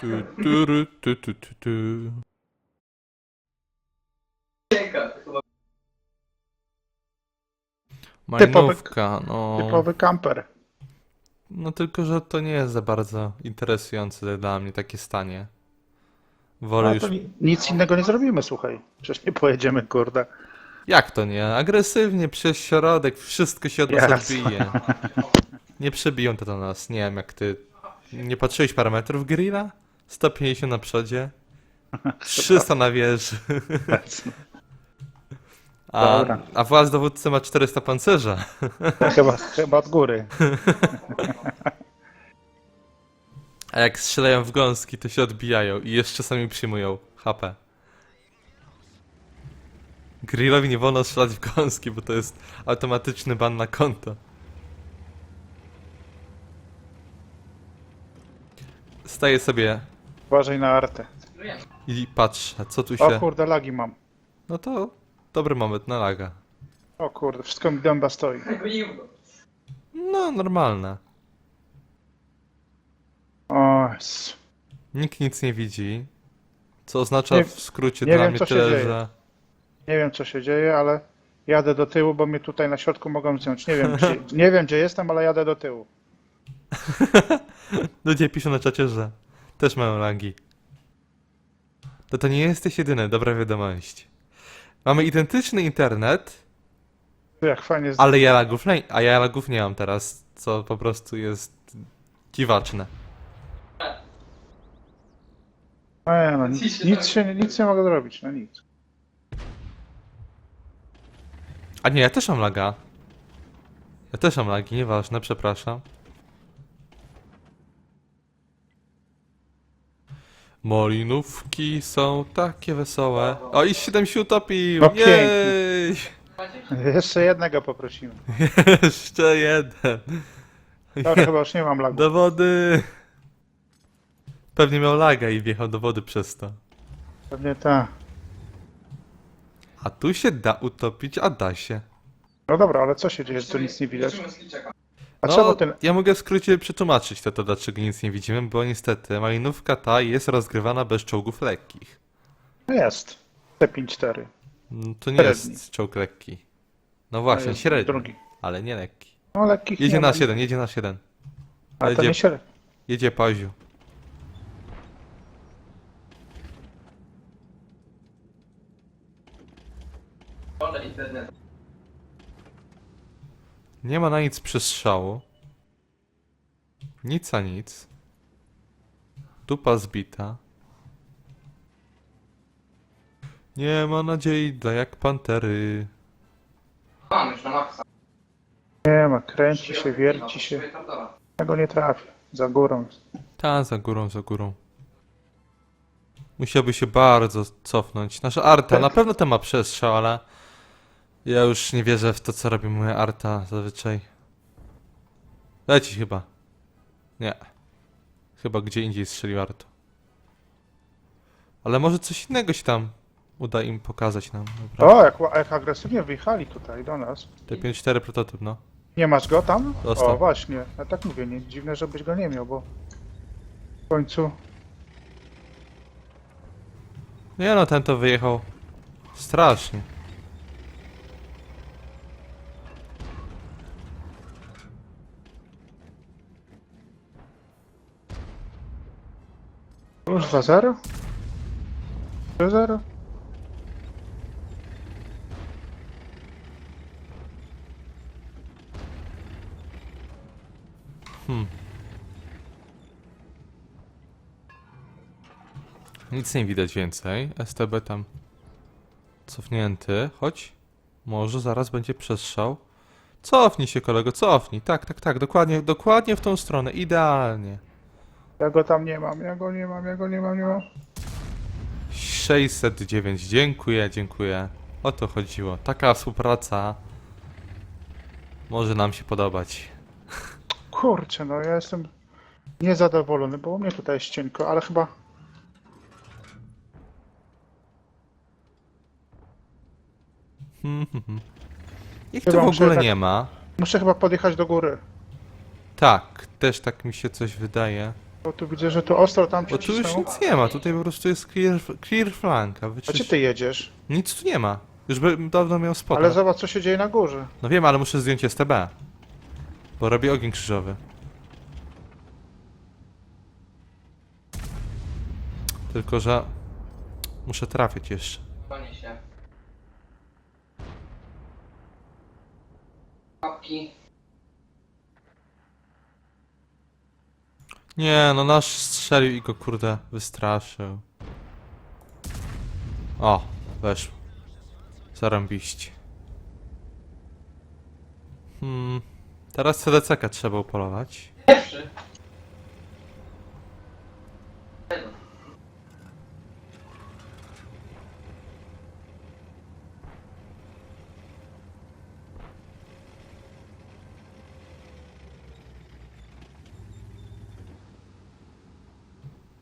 Tu, tu, ru, tu, tu, tu, tu. Malinówka, no. Typowy kamper. No tylko, że to nie jest za bardzo interesujące dla mnie takie stanie. Wolę No, już... to ni- nic innego nie zrobimy, słuchaj. Przecież nie pojedziemy, kurde. Jak to nie? Agresywnie przez środek, wszystko się od nas Jasne. odbije. Nie przebiją to do nas, nie wiem jak ty. Nie patrzyłeś parametrów grilla? 150 na przodzie, 300 na wieży, a, Dobra. a włas dowódcy ma 400 pancerza. chyba, chyba od góry. A jak strzelają w gąski, to się odbijają i jeszcze sami przyjmują HP. Grillowi nie wolno strzelać w gąski, bo to jest automatyczny ban na konto. Staję sobie Uważaj na artę. i patrzę, co tu O się... kurde, lagi mam. No to dobry moment na laga. O kurde, wszystko mi dęba stoi. No, normalne. O, s- Nikt nic nie widzi. Co oznacza Nie- w skrócie nie dla wiem, mnie co się tyle, dzieje. że... nie wiem co się dzieje, ale jadę do tyłu, bo mnie tutaj na środku mogą zdjąć. Nie wiem, gdzie, nie wiem gdzie jestem, ale jadę do tyłu. Ludzie piszą na czacie, że też mają lagi. To to nie jesteś jedyny, dobra wiadomość. Mamy identyczny internet, Tu Jak fajnie z... ale ja lagów nie, a ja lagów nie mam teraz, co po prostu jest dziwaczne. Nie, no, nic, nic, się, nic nie mogę zrobić, no nic. A nie, ja też mam laga. Ja też mam lagi, nieważne, przepraszam. Molinówki są takie wesołe. O, i 7 się utopił! No pięknie. Jej! Jeszcze jednego poprosimy. Jeszcze jeden. Dobra, chyba już nie mam lagu. Do wody! Pewnie miał laga i wjechał do wody przez to. Pewnie tak. A tu się da utopić, a da się. No dobra, ale co się dzieje, że tu nic nie widać? A No, ten... ja mogę w skrócie przetłumaczyć to, to, dlaczego nic nie widzimy, bo niestety malinówka ta jest rozgrywana bez czołgów lekkich. No jest. T54. Mm, To nie Średni. jest czołg lekki. No właśnie, jest średni, drugi. ale nie lekki. No lekkich Jedzie nie ma. nasz jeden, jedzie nasz jeden. A to jedzie- nie się... Jedzie Paziu. Nie ma na nic przestrzału. Nic a nic. Dupa zbita. Nie ma nadziei dla jak pantery. Mam już na maksa. Nie ma, kręci się, wierci się. Ja go nie trafię. Za górą. Ta, za górą, za górą. Musiałby się bardzo cofnąć. Nasza Arta, na pewno to ma przestrzał, ale ja już nie wierzę w to, co robi moja Arta zazwyczaj. Leci chyba. Nie. Chyba gdzie indziej strzelił Arto. Ale może coś innego się tam uda im pokazać nam. Dobra. O, jak, jak agresywnie wyjechali tutaj do nas. T54 prototyp, no. Nie masz go tam? Dostał. O, właśnie. Ja tak mówię, nie, dziwne, żebyś go nie miał, bo w końcu... Nie no, ten to wyjechał strasznie. Już 2-0? 3-0? Hmm. Nic nie widać więcej. STB tam cofnięty. Chodź. Może zaraz będzie przestrzał. Cofnij się kolego, cofnij. Tak, tak, tak. Dokładnie, dokładnie w tą stronę. Idealnie. Ja go tam nie mam, ja go nie mam, ja go nie mam, nie mam. 609. Dziękuję, dziękuję. O to chodziło. Taka współpraca może nam się podobać. Kurczę, no ja jestem niezadowolony, bo u mnie tutaj jest cienko, ale chyba... Ich Chyba tu w muszę ogóle nie ma. Muszę chyba podjechać do góry. Tak, też tak mi się coś wydaje. Bo tu widzę, że tu ostro tam Bo tu już nic nie ma, tutaj po prostu jest clear, clear flanka. A gdzie ty jedziesz? Nic tu nie ma. Już bym dawno miał spota. Ale zobacz, co się dzieje na górze. No wiem, ale muszę zdjąć STB. Bo robię ogień krzyżowy. Tylko, że muszę trafić jeszcze. Bronię się. Papki. Nie, no nasz strzelił i go kurde wystraszył. O, weszło. Zarąbiście. Hmm, teraz CDCK trzeba upolować. Pierwszy.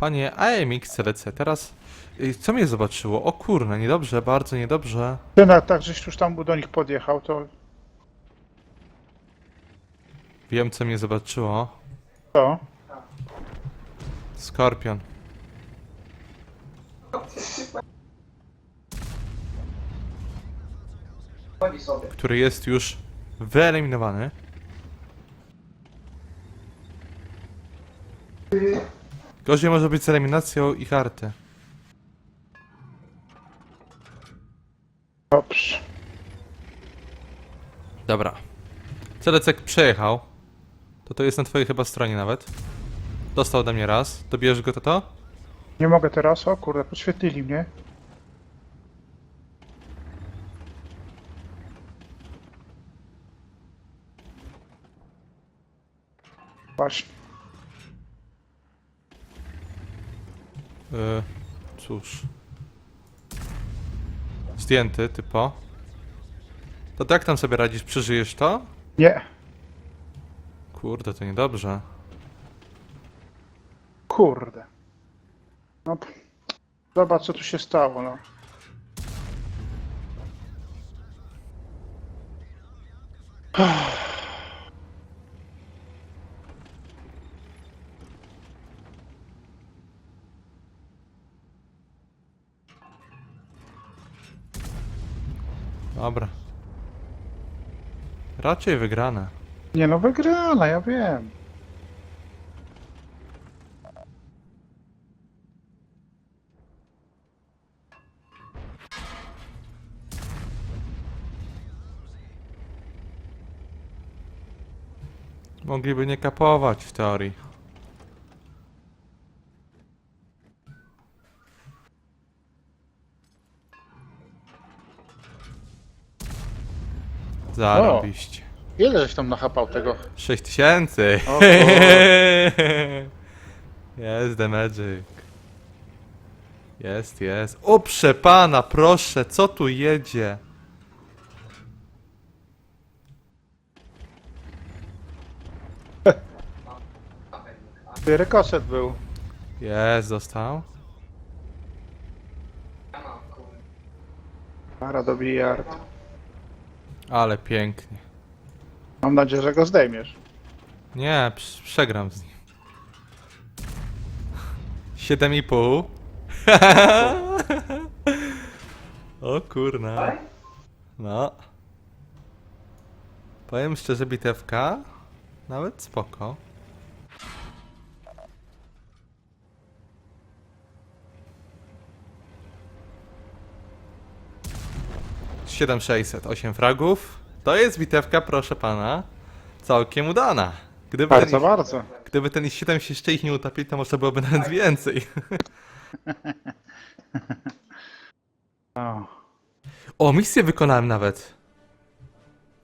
Panie AMX CDC, teraz... y, Co mnie zobaczyło? O kurna, niedobrze, bardzo niedobrze. Ty na, tak, żeś już tam do nich podjechał, to Wiem, co mnie zobaczyło. co? Skorpion. Który jest już wyeliminowany. Gorzej może być z eliminacją ich arty. Dobrze. Dobra. Celecek przejechał. To to jest na twojej chyba stronie nawet. Dostał ode mnie raz. Dobierzesz go to to? Nie mogę teraz, o kurde, podświetlili mnie. Właśnie. Yy, cóż. Zdjęty, typo. To tak tam sobie radzisz? Przeżyjesz to? Nie, Kurde, to niedobrze. kurde. No, zobacz co tu się stało, no. Dobra. Raczej wygrane. Nie no, wygrana, ja wiem. Mogliby nie kapować w teorii. Zarobiście. Ile żeś tam nachapał tego? 6000! O. Jest the magic. Jest, jest. O przepana, proszę, co tu jedzie? Ty rekoset był. Jest, kurde. Para do billard. Ale pięknie. Mam nadzieję, że go zdejmiesz. Nie, prz- przegram z nim. 7,5. o kurna. No. Powiem szczerze, bitewka nawet spoko. Siedem sześćset, osiem fragów. To jest bitewka, proszę pana, całkiem udana. Gdyby Bardzo, ten, bardzo. gdyby ten i7 się jeszcze ich nie utopił, to może byłoby nawet więcej. O. O, misję wykonałem nawet.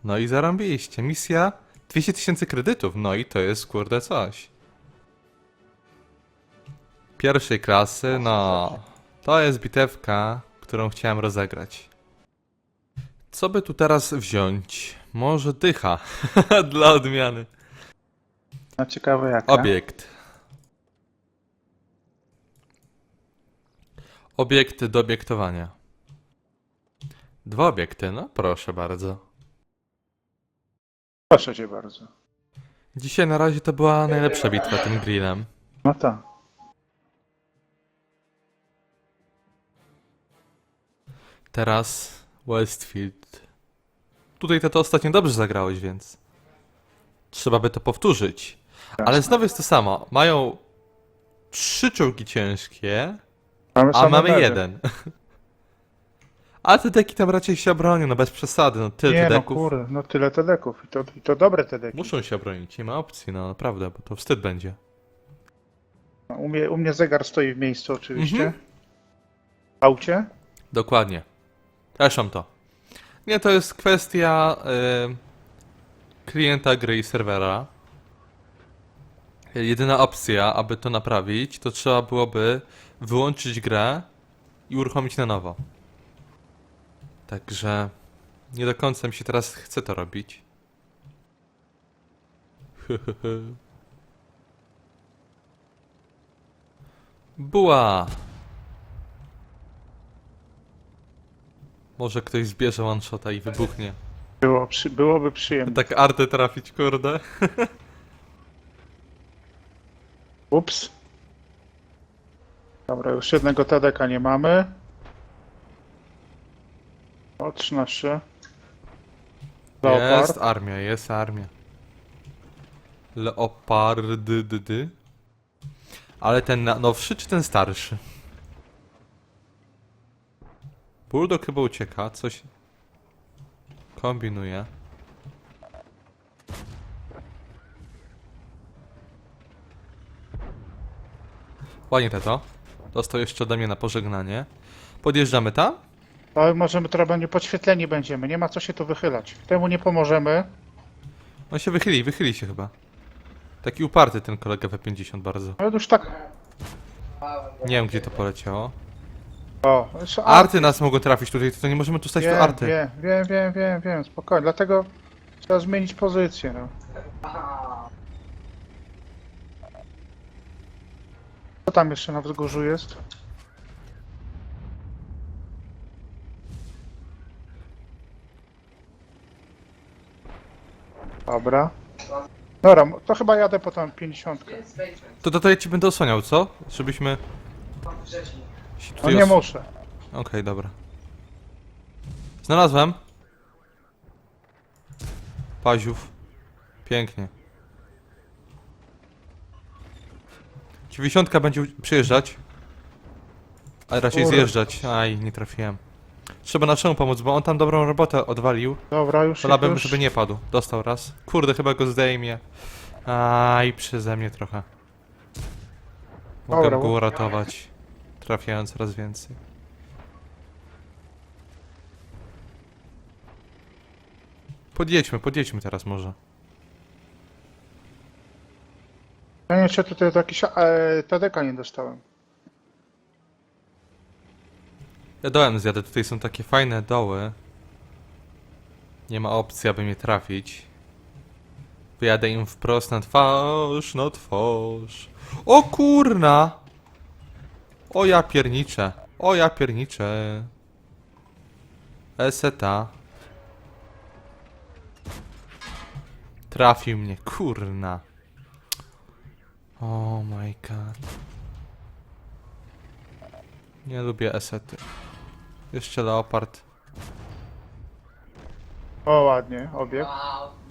No i zarąbiliście. Misja 200 tysięcy kredytów. No i to jest kurde coś. Pierwszej klasy, no. To jest bitewka, którą chciałem rozegrać. Co by tu teraz wziąć? Może dycha. Dla odmiany. No ciekawe jaka. Obiekt. Obiekt do obiektowania. Dwa obiekty, no proszę bardzo. Proszę cię bardzo. Dzisiaj na razie to była najlepsza bitwa tym grillem. No tak. Teraz Westfield. Tutaj to, to ostatnio dobrze zagrałeś, więc trzeba by to powtórzyć. Ale znowu jest to samo. Mają trzy czołgi ciężkie, Mamy a mamy jeden. A te deki tam raczej się bronią, no bez przesady, no tyle Nie no deków. kurde, no tyle te deków. I to, I to dobre te deki. Muszą się bronić, nie ma opcji, no naprawdę, bo to wstyd będzie. U mnie, u mnie zegar stoi w miejscu oczywiście. Mhm. A u cię? Dokładnie. Mam to. Nie, to jest kwestia y, klienta gry i serwera. Jedyna opcja, aby to naprawić, to trzeba byłoby wyłączyć grę i uruchomić na nowo. Także nie do końca mi się teraz chce to robić. Buła! Może ktoś zbierze one shota i wybuchnie. Było, przy, byłoby przyjemnie. Tak artę trafić, kurde. Ups. Dobra, już jednego TDK nie mamy. O, 13. Jest Leopard. armia, jest armia. Leopardy, dy, dy. Ale ten na- nowszy czy ten starszy? Bulldog chyba ucieka, coś kombinuje. Ładnie to. Dostał jeszcze ode mnie na pożegnanie. Podjeżdżamy tam? Ale możemy teraz będzie podświetleni będziemy. Nie ma co się tu wychylać. Temu nie pomożemy. On się wychyli, wychyli się chyba. Taki uparty ten kolega W50 bardzo. Ale już tak. Nie wiem gdzie to poleciało. O, jeszcze Arty nas mogą trafić tutaj, to nie możemy tu stać do Wiem, arty. wiem, wiem, wiem, wiem, wiem, spokojnie. Dlatego trzeba zmienić pozycję. No. Co tam jeszcze na wzgórzu jest? Dobra. Dobra, to chyba jadę po tam 50. Więc wejdźmy. To, ja ci będę osłaniał, co? Żebyśmy się No tutaj nie os- muszę. Okej, dobra. Znalazłem. Paziów. Pięknie. Dziewięćdziesiątka będzie u- przyjeżdżać. A raczej Kurde. zjeżdżać. Aj, nie trafiłem. Trzeba naszemu pomóc, bo on tam dobrą robotę odwalił. Dobra, już. Wolałbym, już. żeby nie padł. Dostał raz. Kurde, chyba go zdejmie. Aj, przeze mnie trochę. Mogę Dobra, go bo- uratować. Trafiając coraz więcej. Podjedźmy, podjedźmy teraz może. Ja czy tutaj jakiś e, TDK nie dostałem. Ja dołem zjadę, tutaj są takie fajne doły. Nie ma opcji, aby mnie trafić. Wyjadę im wprost na twarz, na twarz. O kurna! O ja pierniczę. O ja pierniczę. Eseta. Trafił mnie, kurna. Oh my god. Nie lubię esety. Jeszcze leopard. O, ładnie, obieg. Wow.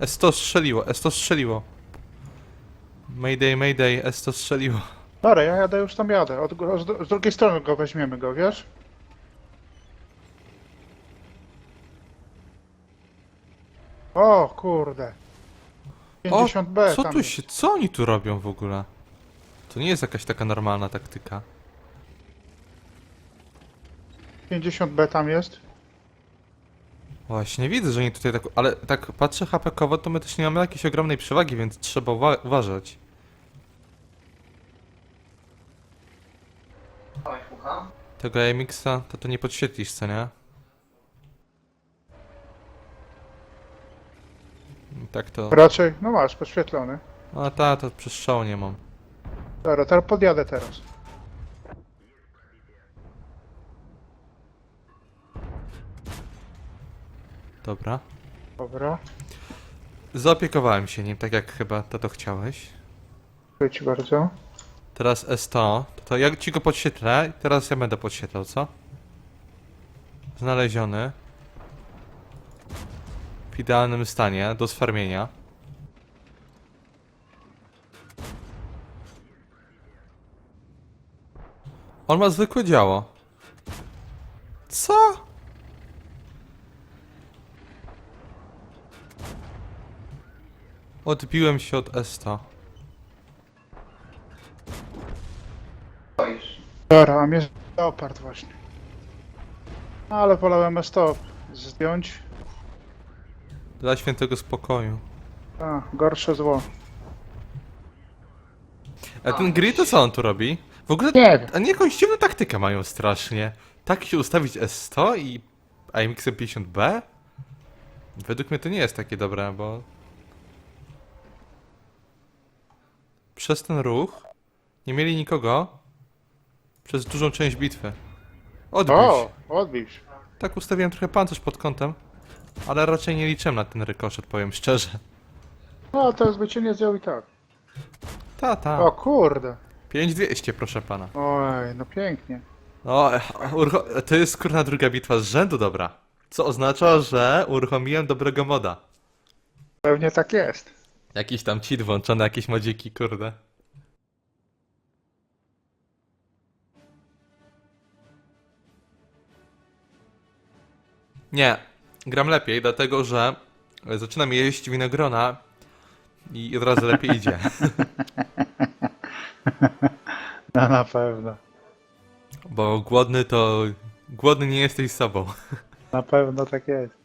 S100 strzeliło, S100 strzeliło. Mayday, mayday, S100 strzeliło. Dobra, ja jadę, już tam jadę. Od, z drugiej strony go weźmiemy go, wiesz? O, kurde. 50B co tam tu jest. się, co oni tu robią w ogóle? To nie jest jakaś taka normalna taktyka. 50B tam jest. Właśnie, widzę, że oni tutaj tak, ale tak patrzę HP-kowo, to my też nie mamy jakiejś ogromnej przewagi, więc trzeba uwa uważać. Tego AMX-a to to nie podświetlisz, co nie? Tak to... Raczej, no masz, podświetlony. A ta, to przestrzału nie mam. Dobra, teraz podjadę teraz. Dobra. Dobra, Zaopiekowałem się nim, tak jak chyba to, to chciałeś. dziękuję ci bardzo. Teraz S100, to ja ci go podświetlę teraz ja będę podświetlał, co? Znaleziony. W idealnym stanie, do sfarmienia. On ma zwykłe działo. Co? Odbiłem się od S100. Stoisz. Dobra, a mnie leopard właśnie. No, ale wolałem stop zdjąć. Dla świętego spokoju. A, gorsze zło. A ten grid to co on tu robi? W ogóle, Nie wiem. a nie jakąś dziwną taktykę mają strasznie. Tak się ustawić S100 i AMX 50B? Według mnie to nie jest takie dobre, bo... Przez ten ruch nie mieli nikogo przez dużą część bitwy. Odbił się. O, odbił się. Tak ustawiłem trochę pancerz pod kątem, ale raczej nie liczyłem na ten rykoszet, powiem szczerze. No, to by cię nie zdjął i tak. Ta, ta. O kurde. 5200, proszę pana. Oj, no pięknie. O, urucho- to jest kurna druga bitwa z rzędu dobra. Co oznacza, że uruchomiłem dobrego moda. Pewnie tak jest. Jakiś tam cheat włączony, jakieś modziki, kurde. Nie, gram lepiej, dlatego że zaczynam jeść winogrona i od razu lepiej idzie. No na pewno. Bo głodny to... Głodny nie jesteś sobą. Na pewno tak jest.